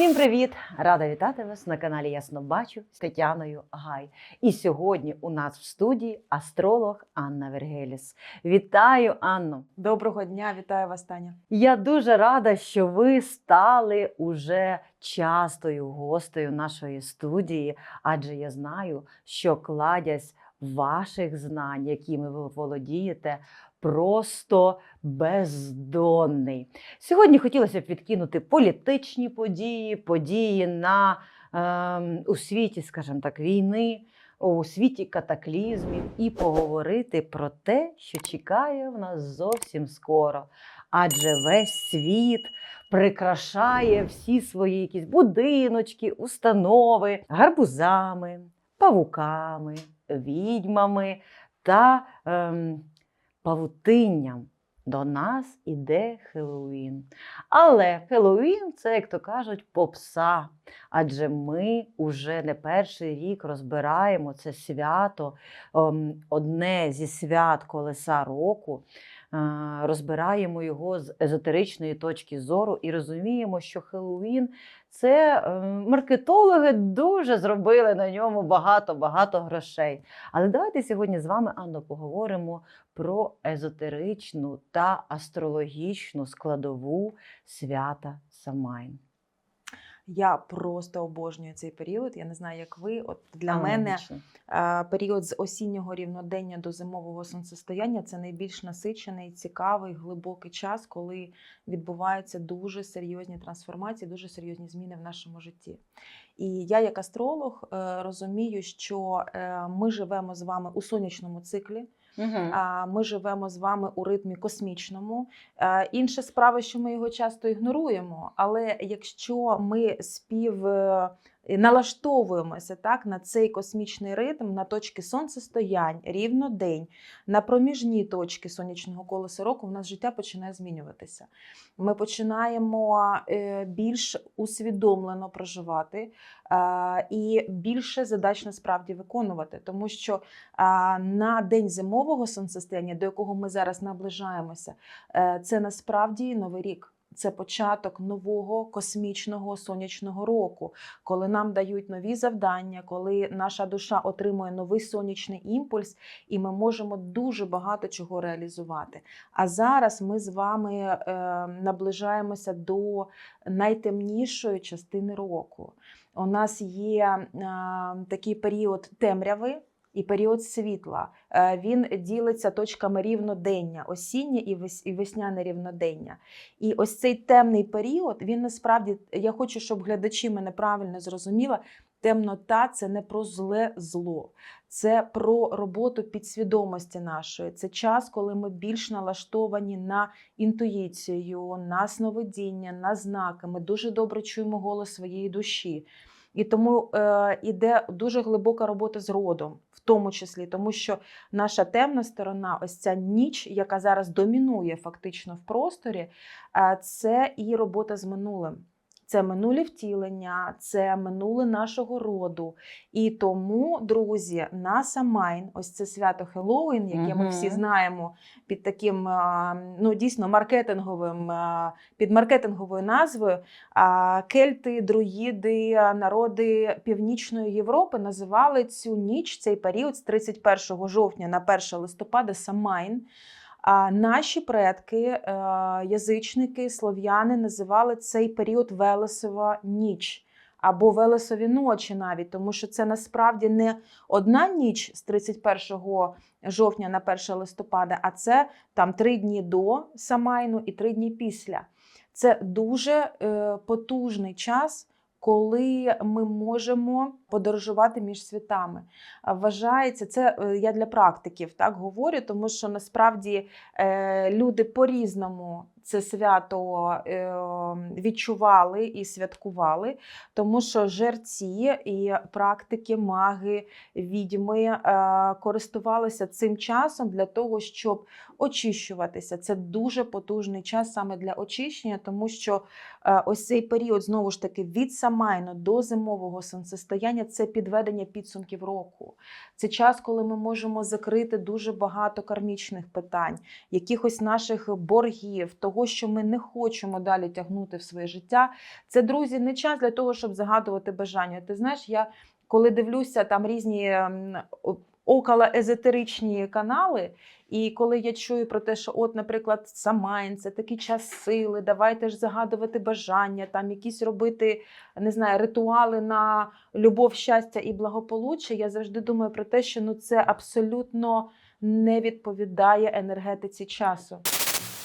Всім привіт! Рада вітати вас на каналі Ясно Бачу з Тетяною Гай. І сьогодні у нас в студії астролог Анна Вергеліс. Вітаю, Анно! Доброго дня, вітаю вас, Таня. Я дуже рада, що ви стали уже частою гостею нашої студії, адже я знаю, що кладязь ваших знань, якими ви володієте, просто бездонний. Сьогодні хотілося б відкинути політичні події, події на, ем, у світі, скажімо так, війни, у світі катаклізмів і поговорити про те, що чекає в нас зовсім скоро. Адже весь світ прикрашає всі свої якісь будиночки, установи гарбузами, павуками, відьмами та ем, павутинням. До нас іде Хеллоуін. Але Хеллоуін це, як то кажуть, попса. Адже ми уже не перший рік розбираємо це свято, ем, одне зі свят колеса року. Е, Розбираємо його з езотеричної точки зору і розуміємо, що Хеллоуін це е, маркетологи дуже зробили на ньому багато-багато грошей. Але давайте сьогодні з вами, Анно, поговоримо про езотеричну та астрологічну складову свята Самайн. Я просто обожнюю цей період. Я не знаю, як ви. От для мене Аналогічно. е, період з осіннього рівнодення до зимового сонцестояння це найбільш насичений, цікавий, глибокий час, коли відбуваються дуже серйозні трансформації, дуже серйозні зміни в нашому житті. І я, як астролог, е, розумію, що е, ми живемо з вами у сонячному циклі. А Ми живемо з вами у ритмі космічному. Е, Інша справа, що ми його часто ігноруємо. Але якщо ми спів е, налаштовуємося так на цей космічний ритм, на точки сонцестоянь, рівнодень, на проміжні точки сонячного колеса року, в нас життя починає змінюватися. Ми починаємо е, більш усвідомлено проживати е, і більше задач насправді виконувати, тому що на день зимового сонцестояння, до якого ми зараз наближаємося, е, це насправді новий рік. Це початок нового космічного сонячного року, коли нам дають нові завдання, коли наша душа отримує новий сонячний імпульс, і ми можемо дуже багато чого реалізувати. А зараз ми з вами е, наближаємося до найтемнішої частини року. У нас є е, такий період темряви. І період світла Е, він ділиться точками рівнодення, осіннє і вес- весняне рівнодення. І ось цей темний період, він насправді, я хочу, щоб глядачі мене правильно зрозуміли, темнота це не про зле зло, це про роботу підсвідомості нашої. Це час, коли ми більш налаштовані на інтуїцію, на сновидіння, на знаки. Ми дуже добре чуємо голос своєї душі. І тому е, іде дуже глибока робота з родом, тому числі, тому що наша темна сторона, ось ця ніч, яка зараз домінує фактично в просторі, це і робота з минулим. Це минулі втілення, це минуле нашого роду. І тому, друзі, на Самайн, ось це свято Хеллоуін, яке ми всі знаємо під таким ну дійсно маркетинговим, під маркетинговою назвою. Кельти, друїди, народи Північної Європи називали цю ніч, цей період з 31 жовтня на 1 листопада Самайн. А наші предки, е, язичники, слов'яни називали цей період Велесова ніч. Або Велесові ночі навіть, тому що це насправді не одна ніч з 31 жовтня на 1 листопада, а це там три дні до Самайну і три дні після. Це дуже е, потужний час, коли ми можемо подорожувати між світами. Вважається, це е, я для практиків так говорю, тому що насправді е, люди по-різному це свято е, відчували і святкували, тому що жерці і практики, маги, відьми е, користувалися цим часом для того, щоб очищуватися. Це дуже потужний час саме для очищення, тому що е, ось цей період знову ж таки від Самайну до зимового сонцестояння це підведення підсумків року. Це час, коли ми можемо закрити дуже багато кармічних питань, якихось наших боргів, того. що ми не хочемо далі тягнути в своє життя. Це друзі, не час для того, щоб загадувати бажання. Ти знаєш, я коли дивлюся там різні ем, околоезотеричні канали, і коли я чую про те, що, от, наприклад, Самайн, це такий час сили, давайте ж загадувати бажання, там якісь робити не знаю, ритуали на любов, щастя і благополуччя, я завжди думаю про те, що ну це абсолютно не відповідає енергетиці часу.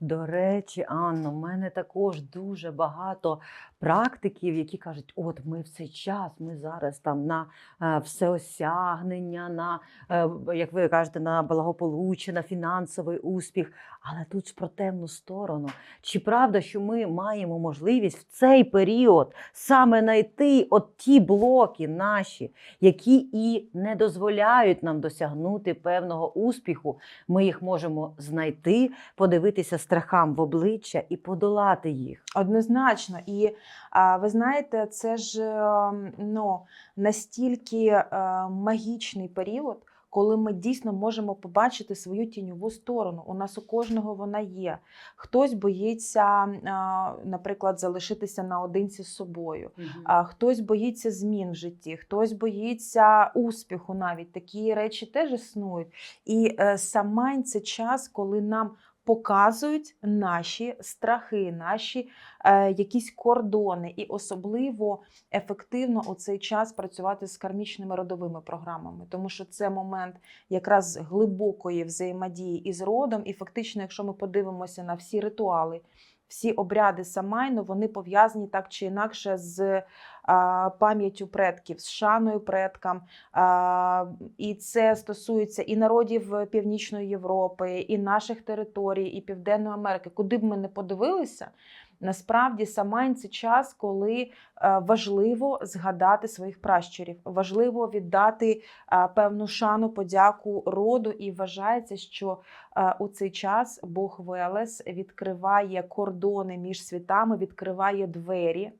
До речі, Анно, в мене також дуже багато практиків, які кажуть: от ми в цей час, ми зараз там на е, всеосягнення, на, е, як ви кажете, на благополуччя, на фінансовий успіх. Але тут ж про темну сторону. Чи правда, що ми маємо можливість в цей період саме знайти от ті блоки наші, які і не дозволяють нам досягнути певного успіху? Ми їх можемо знайти, подивитися страхам в обличчя і подолати їх. Однозначно. І ви знаєте, це ж е, ну, настільки е, магічний період, коли ми дійсно можемо побачити свою тіньову сторону. У нас у кожного вона є. Хтось боїться, наприклад, залишитися наодинці з собою. Хтось боїться змін в житті, хтось боїться успіху. Навіть такі речі теж існують. І е, це час, коли нам показують наші страхи, наші е, якісь кордони, і особливо ефективно у цей час працювати з кармічними родовими програмами, тому що це момент якраз глибокої взаємодії із родом. І фактично, якщо ми подивимося на всі ритуали. Всі обряди Самайну вони пов'язані так чи інакше з пам'яттю предків, з шаною предкам. І це стосується і народів Північної Європи, і наших територій, і Південної Америки. Куди б ми не подивилися, насправді Самайн це час, коли е, важливо згадати своїх пращурів, важливо віддати е, певну шану, подяку роду. І вважається, що е, у цей час Бог Велес відкриває кордони між світами, відкриває двері.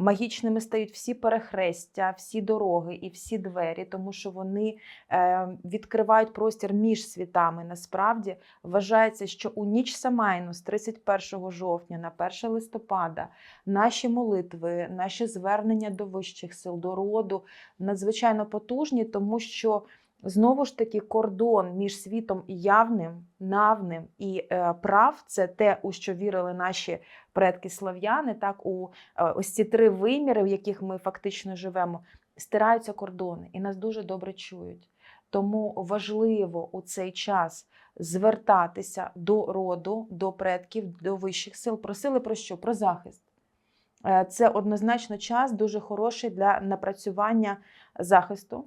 Магічними стають всі перехрестя, всі дороги і всі двері, тому що вони е, відкривають простір між світами. Насправді вважається, що у ніч Самайну з 31 жовтня на 1 листопада наші молитви, наші звернення до вищих сил, до роду надзвичайно потужні, тому що знову ж таки кордон між світом явним, навним і е, прав це те, у що вірили наші предки слав'яни, так у е, ось ці три виміри, в яких ми фактично живемо, стираються кордони і нас дуже добре чують. Тому важливо у цей час звертатися до роду, до предків, до вищих сил. Просили про що? Про захист. Е, Це однозначно час дуже хороший для напрацювання захисту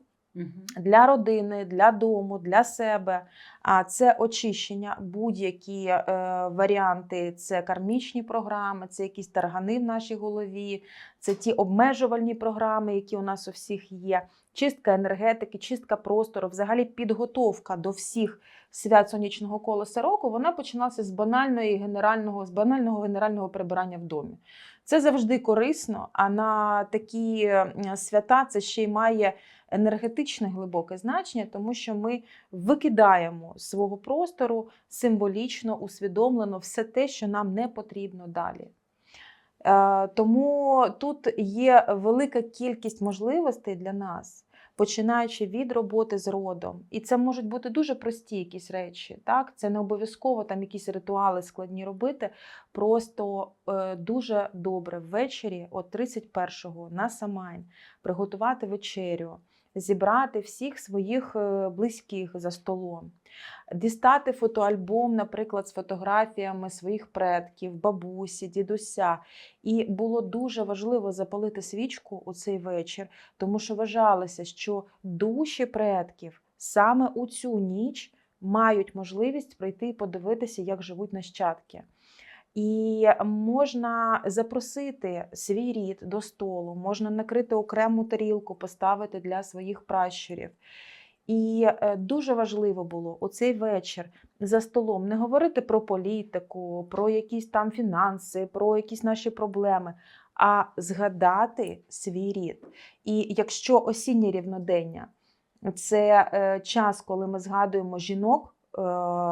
для родини, для дому, для себе. А це очищення, будь-які е, варіанти, це кармічні програми, це якісь таргани в нашій голові, це ті обмежувальні програми, які у нас у всіх є. Чистка енергетики, чистка простору, взагалі підготовка до всіх свят сонячного колеса року, вона починалася з банальної генерального, з банального генерального прибирання в домі. Це завжди корисно, а на такі свята це ще й має енергетичне глибоке значення, тому що ми викидаємо з свого простору символічно, усвідомлено все те, що нам не потрібно далі. Е, Тому тут є велика кількість можливостей для нас, починаючи від роботи з родом. І це можуть бути дуже прості якісь речі. Так? Це не обов'язково там якісь ритуали складні робити. Просто е, дуже добре ввечері, от 31-го на Самайн, приготувати вечерю, зібрати всіх своїх е, близьких за столом, дістати фотоальбом, наприклад, з фотографіями своїх предків, бабусі, дідуся. І було дуже важливо запалити свічку у цей вечір, тому що вважалося, що душі предків саме у цю ніч мають можливість прийти і подивитися, як живуть нащадки. І можна запросити свій рід до столу, можна накрити окрему тарілку, поставити для своїх пращурів. І е, дуже важливо було у цей вечір за столом не говорити про політику, про якісь там фінанси, про якісь наші проблеми, а згадати свій рід. І якщо осіннє рівнодення це е, час, коли ми згадуємо жінок е,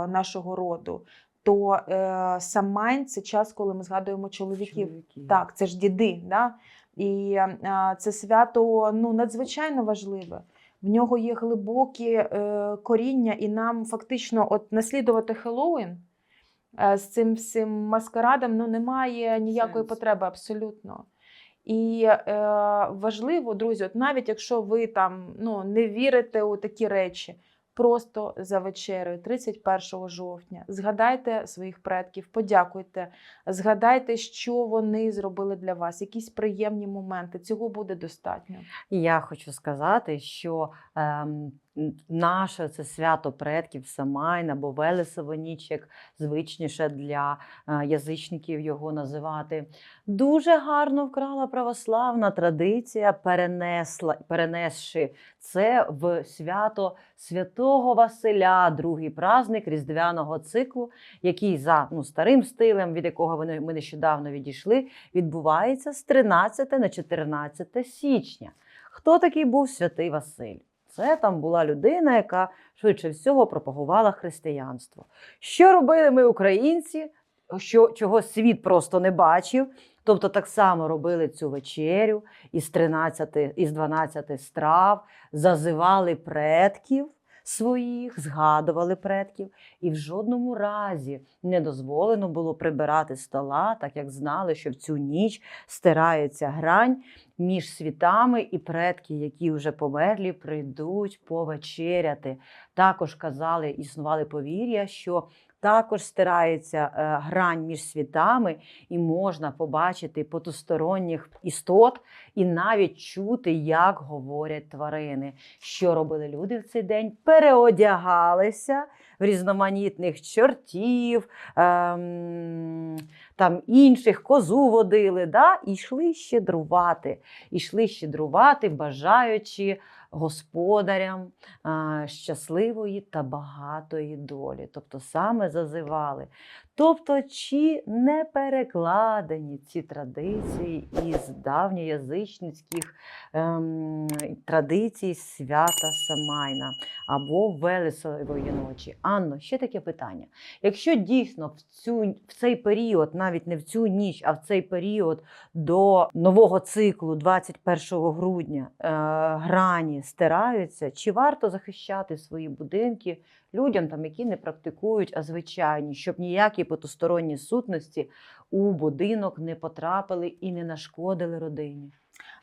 нашого роду, то е, Самайн це час, коли ми згадуємо чоловіків. Чоловіки. Так, це ж діди. Да? І а, це свято ну, надзвичайно важливе. В нього є глибокі е, коріння, і нам фактично от наслідувати Хеллоуін е, з цим всім маскарадом ну, немає ніякої Сенсу. потреби абсолютно. І е, важливо, друзі, от навіть якщо ви там ну, не вірите у такі речі, просто за вечерею 31 жовтня згадайте своїх предків, подякуйте, згадайте, що вони зробили для вас, якісь приємні моменти. Цього буде достатньо. Я хочу сказати, що ем, наше це свято предків Самайн або Велесова ніч, як звичніше для е, язичників його називати, дуже гарно вкрала православна традиція, перенесла, перенесши це в свято святого Василя, другий праздник різдвяного циклу, який за ну, старим стилем, від якого вони- ми нещодавно відійшли, відбувається з 13 на 14 січня. Хто такий був святий Василь? Це там була людина, яка швидше всього пропагувала християнство. Що робили ми, українці, що, чого світ просто не бачив? Тобто так само робили цю вечерю із 13, із 12 страв, зазивали предків своїх, згадували предків, і в жодному разі не дозволено було прибирати стола, так як знали, що в цю ніч стирається грань між світами, і предки, які вже померлі, прийдуть повечеряти. Також казали, існували повір'я, що також стирається е, грань між світами, і можна побачити потусторонніх істот, і навіть чути, як говорять тварини. Що робили люди в цей день? Переодягалися в різноманітних чортів, ем, там інших козу водили, да? і йшли щедрувати. Ішли щедрувати, бажаючи господарям щасливої та багатої долі. Тобто саме зазивали. Тобто, чи не перекладені ці традиції із давньоязичницьких ем, традицій свята Самайна або Велесової ночі? Анно, ще таке питання. Якщо дійсно в, цю, в цей період, навіть не в цю ніч, а в цей період до нового циклу, 21 грудня, е, грані стираються, чи варто захищати свої будинки людям, там, які не практикують, а звичайні, щоб ніякі потусторонні сутності у будинок не потрапили і не нашкодили родині?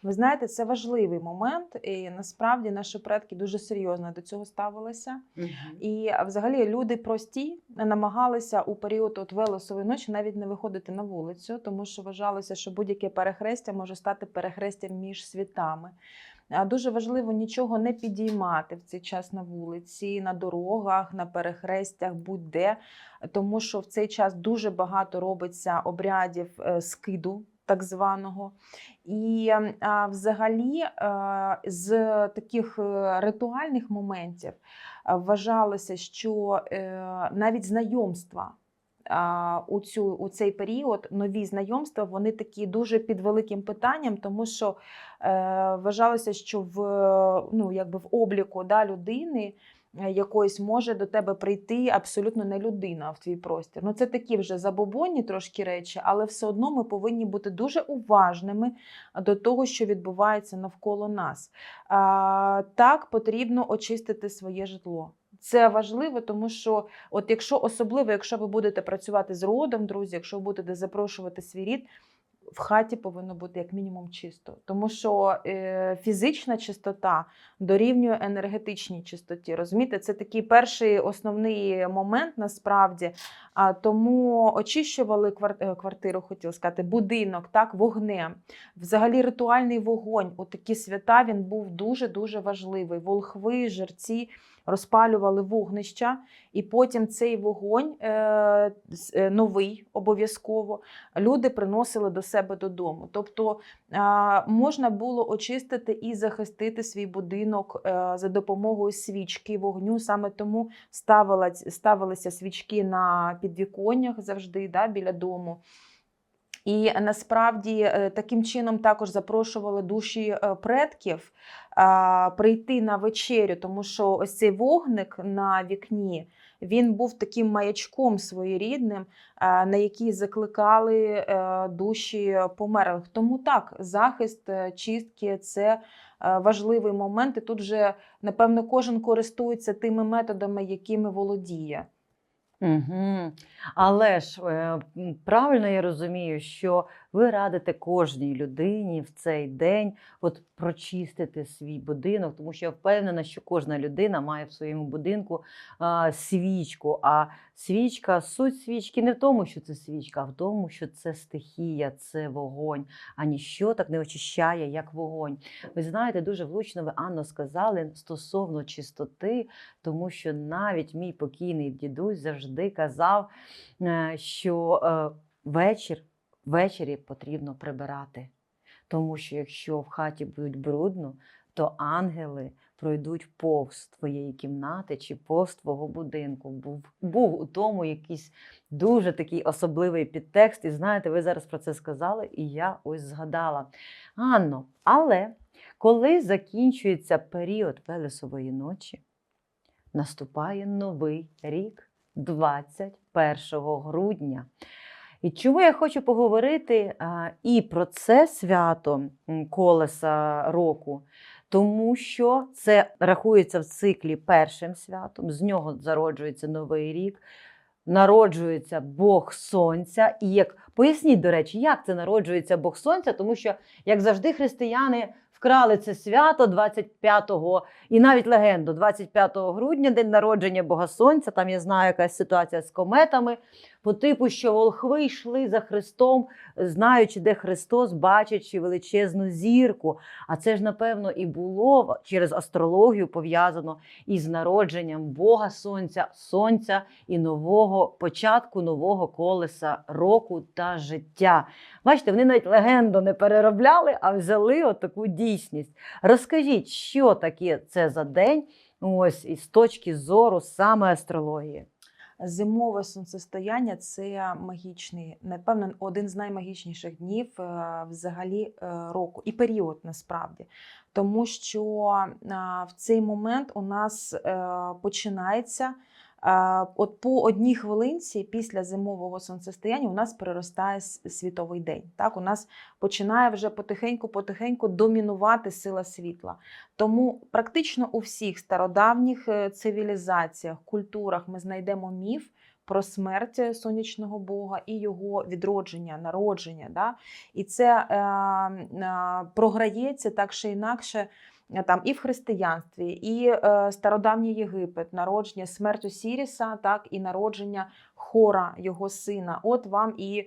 Ви знаєте, це важливий момент, і насправді наші предки дуже серйозно до цього ставилися. І взагалі люди прості намагалися у період от Велесової ночі навіть не виходити на вулицю, тому що вважалося, що будь-яке перехрестя може стати перехрестям між світами. А, Дуже важливо нічого не підіймати в цей час на вулиці, на дорогах, на перехрестях, будь-де, тому що в цей час дуже багато робиться обрядів е, скиду. Так званого, і ем, а, взагалі е, з таких е, ритуальних моментів вважалося, що е, навіть знайомства а, у, цю, у цей період, нові знайомства, вони такі дуже під великим питанням, тому що е, вважалося, що в, ну, якби в обліку да, людини е, якоїсь може до тебе прийти абсолютно не людина в твій простір. Ну, це такі вже забобонні трошки речі, але все одно ми повинні бути дуже уважними до того, що відбувається навколо нас. А, так потрібно очистити своє житло. Це важливо, тому що, от якщо особливо, якщо ви будете працювати з родом, друзі, якщо ви будете запрошувати свій рід, в хаті повинно бути як мінімум чисто, тому що е, фізична чистота дорівнює енергетичній чистоті. Розумієте, це такий перший основний момент насправді. А тому очищували е, квартиру, хотіла сказати, будинок, так, вогнем. Взагалі, ритуальний вогонь у такі свята він був дуже дуже важливий. Волхви, жерці розпалювали вогнища, і потім цей вогонь е, е, новий обов'язково люди приносили до себе. додому. Тобто можна було очистити і захистити свій будинок е, за допомогою свічки вогню. Саме тому ставилися свічки на підвіконнях завжди да, біля дому. І насправді е, таким чином також запрошували душі е, предків прийти на вечерю, тому що ось цей вогник на вікні він був таким маячком своєрідним, на який закликали е, душі померлих. Тому так, захист, чистки це важливий момент. І тут вже напевно кожен користується тими методами, якими володіє. Угу. Але ж е, правильно я розумію, що ви радите кожній людині в цей день от прочистити свій будинок, тому що я впевнена, що кожна людина має в своєму будинку а, свічку. А свічка, суть свічки не в тому, що це свічка, а в тому, що це стихія, це вогонь, а ніщо так не очищає, як вогонь. Ви знаєте, дуже влучно ви Анно сказали стосовно чистоти, тому що навіть мій покійний дідусь завжди казав, е, що е, вечір, ввечері потрібно прибирати. Тому що якщо в хаті будуть брудно, то ангели пройдуть повз твоєї кімнати чи повз твого будинку. Був, був у тому якийсь дуже такий особливий підтекст. І знаєте, ви зараз про це сказали, і я ось згадала. Анно, але коли закінчується період Велесової ночі, наступає новий рік, 21 грудня. І чому я хочу поговорити і про це свято колеса року, тому що це рахується в циклі першим святом, з нього зароджується новий рік, народжується Бог Сонця. І як поясніть, до речі, як це народжується Бог Сонця, тому що, як завжди, християни вкрали це свято 25-го, і навіть легенду 25 грудня, день народження Бога Сонця. Там я знаю якась ситуація з кометами, по типу, що волхви йшли за Христом, знаючи, де Христос, бачачи величезну зірку. А це ж, напевно, і було через астрологію пов'язано із народженням Бога Сонця, Сонця і нового початку нового колеса року та життя. Бачите, вони навіть легенду не переробляли, а взяли отаку дійсність. Розкажіть, що таке це за день, ось із точки зору саме астрології. Зимове сонцестояння це магічний, напевно, один з наймагічніших днів е, взагалі е, року і період насправді. Тому що в цей момент у нас е, починається. От по одній хвилинці після зимового сонцестояння у нас переростає світовий день. Так, у нас починає вже потихеньку-потихеньку домінувати сила світла. Тому практично у всіх стародавніх е, цивілізаціях, культурах ми знайдемо міф про смерть е, сонячного бога і його відродження, народження. Да? І це е, е, програється так чи інакше. Там і в християнстві, і е, стародавній Єгипет, народження смерть Осіріса, так і народження хора його сина. От вам і, е,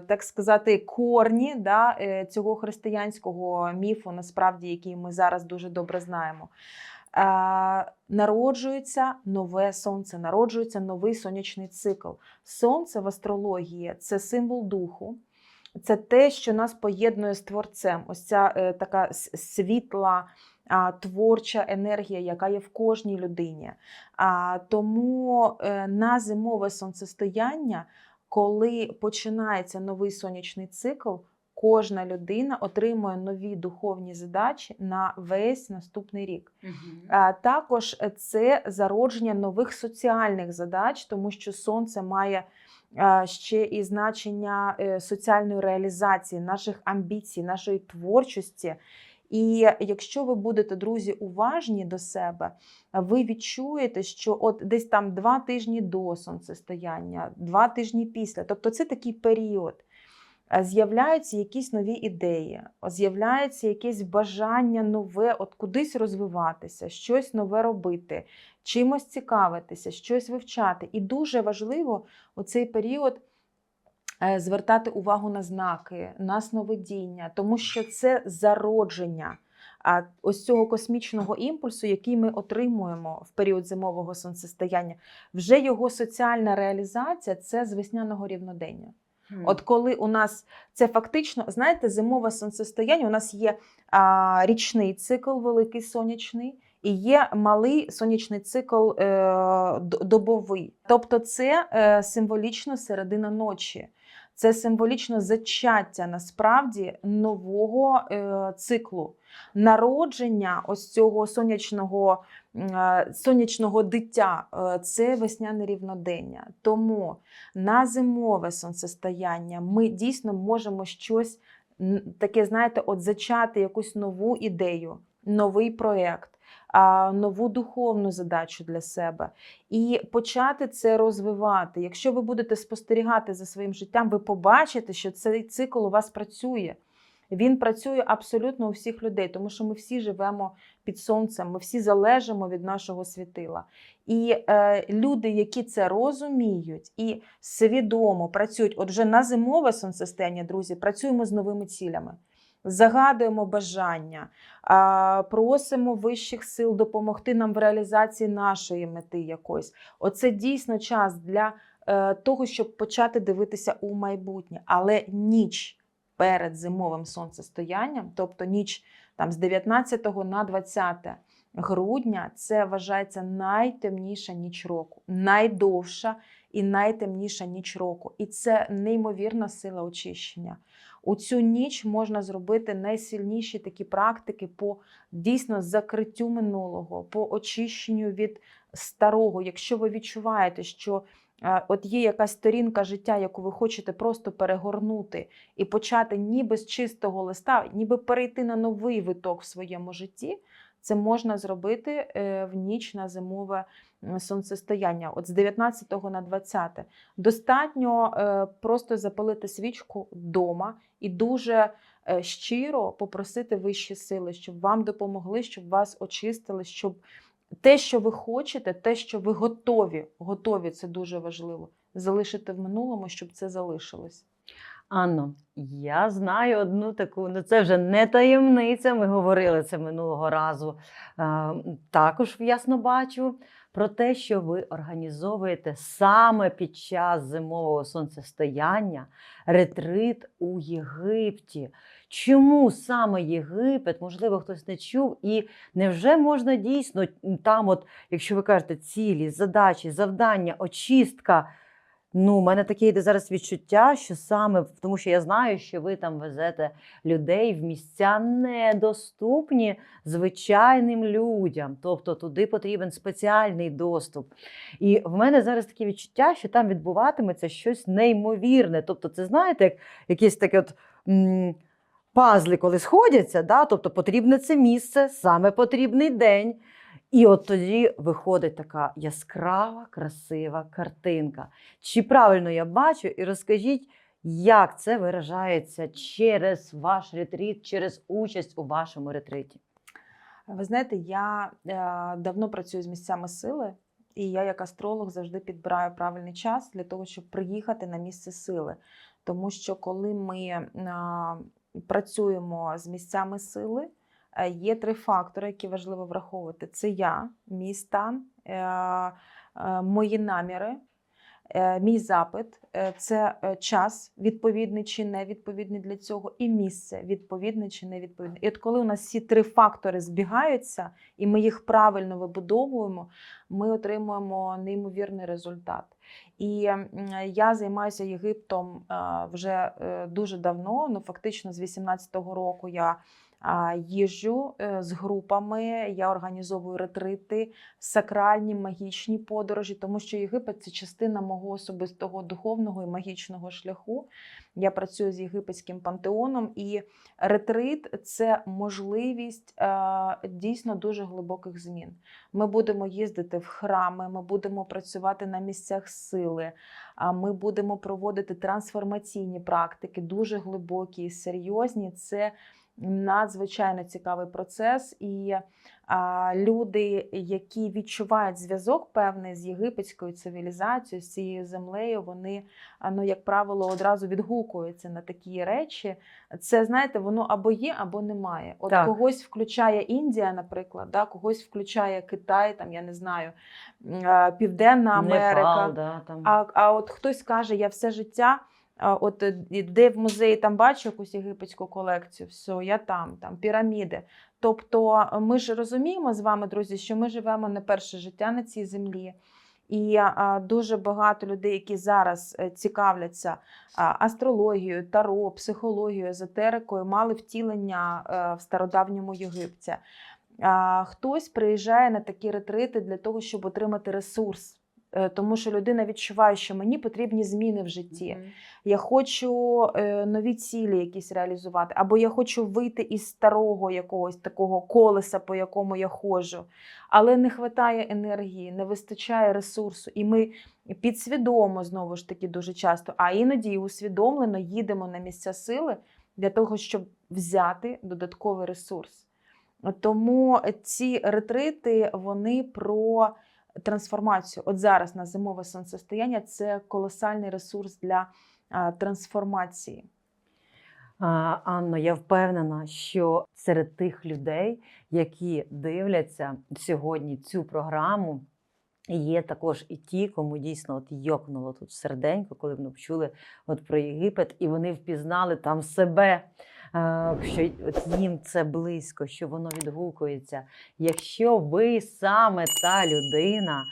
так сказати, корні да, е, цього християнського міфу, насправді, який ми зараз дуже добре знаємо. Е, Народжується нове сонце, народжується новий сонячний цикл. Сонце в астрології це символ духу, це те, що нас поєднує з творцем. Ось ця е, така світла. Творча енергія, яка є в кожній людині. Тому е, на зимове сонцестояння, коли починається новий сонячний цикл, кожна людина отримує нові духовні задачі на весь наступний рік. А Також це зародження нових соціальних задач, тому що сонце має ще і значення е, соціальної реалізації наших амбіцій, нашої творчості. І якщо ви будете, друзі, уважні до себе, ви відчуєте, що от десь там два тижні до сонцестояння, два тижні після, тобто це такий період. З'являються якісь нові ідеї, з'являється якесь бажання нове, от кудись розвиватися, щось нове робити, чимось цікавитися, щось вивчати. І дуже важливо у цей період е, звертати увагу на знаки, на сновидіння, тому що це зародження а, ось цього космічного імпульсу, який ми отримуємо в період зимового сонцестояння. Вже його соціальна реалізація це з весняного рівнодення. От коли у нас це фактично, знаєте, зимове сонцестояння, у нас є а, річний цикл, великий сонячний, і є малий сонячний цикл е, добовий. Тобто це е, символічно середина ночі. Це символічно зачаття насправді нового е, циклу, народження ось цього сонячного, е, сонячного дитя е, це весняне рівнодення. Тому на зимове сонцестояння ми дійсно можемо щось таке, знаєте, от зачати якусь нову ідею, новий проєкт, нову духовну задачу для себе і почати це розвивати. Якщо ви будете спостерігати за своїм життям, ви побачите, що цей цикл у вас працює. Він працює абсолютно у всіх людей, тому що ми всі живемо під сонцем, ми всі залежимо від нашого світила. І е, люди, які це розуміють і свідомо працюють, от вже на зимове сонцестояння, друзі, працюємо з новими цілями. Загадуємо бажання, просимо вищих сил допомогти нам в реалізації нашої мети якоїсь. Оце дійсно час для е, того, щоб почати дивитися у майбутнє. Але ніч перед зимовим сонцестоянням, тобто ніч там, з 19 на 20 грудня, це вважається найтемніша ніч року, найдовша і найтемніша ніч року. І це неймовірна сила очищення. У цю ніч можна зробити найсильніші такі практики по дійсно закриттю минулого, по очищенню від старого. Якщо ви відчуваєте, що е, от є якась сторінка життя, яку ви хочете просто перегорнути і почати ніби з чистого листа, ніби перейти на новий виток в своєму житті, це можна зробити е, в ніч на зимове сонцестояння, от з 19 на 20. Достатньо е, просто запалити свічку вдома і дуже е, щиро попросити вищі сили, щоб вам допомогли, щоб вас очистили, щоб те, що ви хочете, те, що ви готові, готові, це дуже важливо, залишити в минулому, щоб це залишилось. Анно, я знаю одну таку, ну це вже не таємниця. Ми говорили це минулого разу. Е, також ясно бачу про те, що ви організовуєте саме під час зимового сонцестояння ретрит у Єгипті. Чому саме Єгипет? Можливо, хтось не чув, і невже можна дійсно там, от, якщо ви кажете, цілі, задачі, завдання, очистка. Ну, у мене таке йде зараз відчуття, що саме тому, що я знаю, що ви там везете людей в місця недоступні звичайним людям. Тобто туди потрібен спеціальний доступ. І в мене зараз таке відчуття, що там відбуватиметься щось неймовірне. Тобто, це знаєте, як якісь таке от. м, Пазли, коли сходяться, да? тобто потрібне це місце, саме потрібний день. І от тоді виходить така яскрава, красива картинка. Чи правильно я бачу? І розкажіть, як це виражається через ваш ретрит, через участь у вашому ретриті? Ви знаєте, я е, давно працюю з місцями сили, і я, як астролог, завжди підбираю правильний час для того, щоб приїхати на місце сили. Тому що коли ми е, працюємо з місцями сили, є три фактори, які важливо враховувати: це я, мій стан, е, е, мої наміри. е, Мій запит е, це е, час відповідний чи невідповідний для цього, і місце відповідне чи невідповідне. І от коли у нас всі три фактори збігаються, і ми їх правильно вибудовуємо, ми отримуємо неймовірний результат. І я займаюся Єгиптом е, вже е, дуже давно. Ну фактично з 18-го року я а, їжджу е, з групами, я організовую ретрити, сакральні магічні подорожі, тому що Єгипет це частина мого особистого духовного і магічного шляху. Я працюю з єгипетським пантеоном, і ретрит це можливість е, дійсно дуже глибоких змін. Ми будемо їздити в храми, ми будемо працювати на місцях сили, ми будемо проводити трансформаційні практики, дуже глибокі і серйозні. Це надзвичайно цікавий процес, і а, люди, які відчувають зв'язок певний з єгипетською цивілізацією, з цією землею, вони, ну, як правило, одразу відгукуються на такі речі. Це знаєте, воно або є, або немає. От Так. когось включає Індія, наприклад, да, когось включає Китай, там я не знаю, Південна Америка. Непал, да, там. А, а от хтось каже, я все життя От е, де в музеї там бачу якусь єгипетську колекцію, все, я там, там піраміди. Тобто е, ми ж розуміємо з вами, друзі, що ми живемо не перше життя на цій землі. І дуже багато людей, які зараз е, цікавляться астрологією, таро, психологією, езотерикою, мали втілення в стародавньому Єгипті. Хтось приїжджає на такі ретрити для того, щоб отримати ресурс. Е, Тому що людина відчуває, що мені потрібні зміни в житті. Я хочу е, нові цілі якісь реалізувати, або я хочу вийти із старого якогось такого колеса, по якому я ходжу, але не вистачає енергії, не вистачає ресурсу. І ми підсвідомо знову ж таки дуже часто, а іноді і усвідомлено їдемо на місця сили для того, щоб взяти додатковий ресурс. Тому ці ретрити вони про трансформацію. От зараз на зимове сонцестояння це колосальний ресурс для трансформації. Анно, я впевнена, що серед тих людей, які дивляться сьогодні цю програму, є також і ті, кому дійсно от йокнуло тут серденько, коли вони почули от про Єгипет, і вони впізнали там себе, що от їм це близько, що воно відгукується. Якщо ви саме та людина,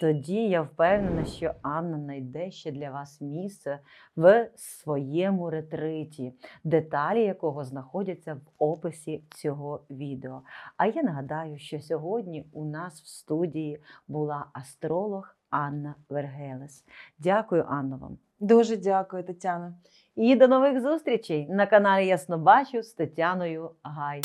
тоді я впевнена, що Анна знайде ще для вас місце в своєму ретриті, деталі якого знаходяться в описі цього відео. А я нагадаю, що сьогодні у нас в студії була астролог Анна Вергелес. Дякую, Анна, вам. Дуже дякую, Тетяна. І до нових зустрічей на каналі Ясно Бачу з Тетяною Гай.